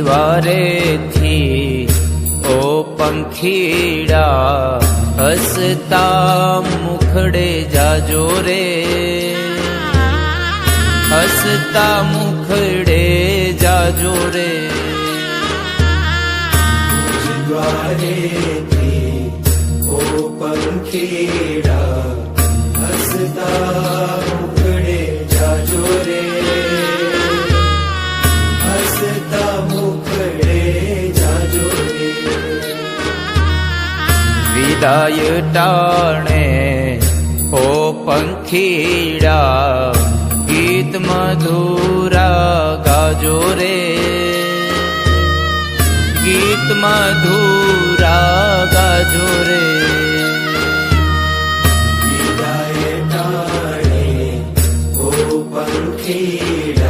द्वारे थी ओ पंखीड़ा हसता मुखड़े जा जोरे हसता मुखड़े जा जोरे जिंगारे थी ओ पंखीड़ा टाणे ओ पङ्खीडा गीत मधुरा गाजो रे गीत मधुरा गाजो रे विदाय टाणे ओ पङ्खीडा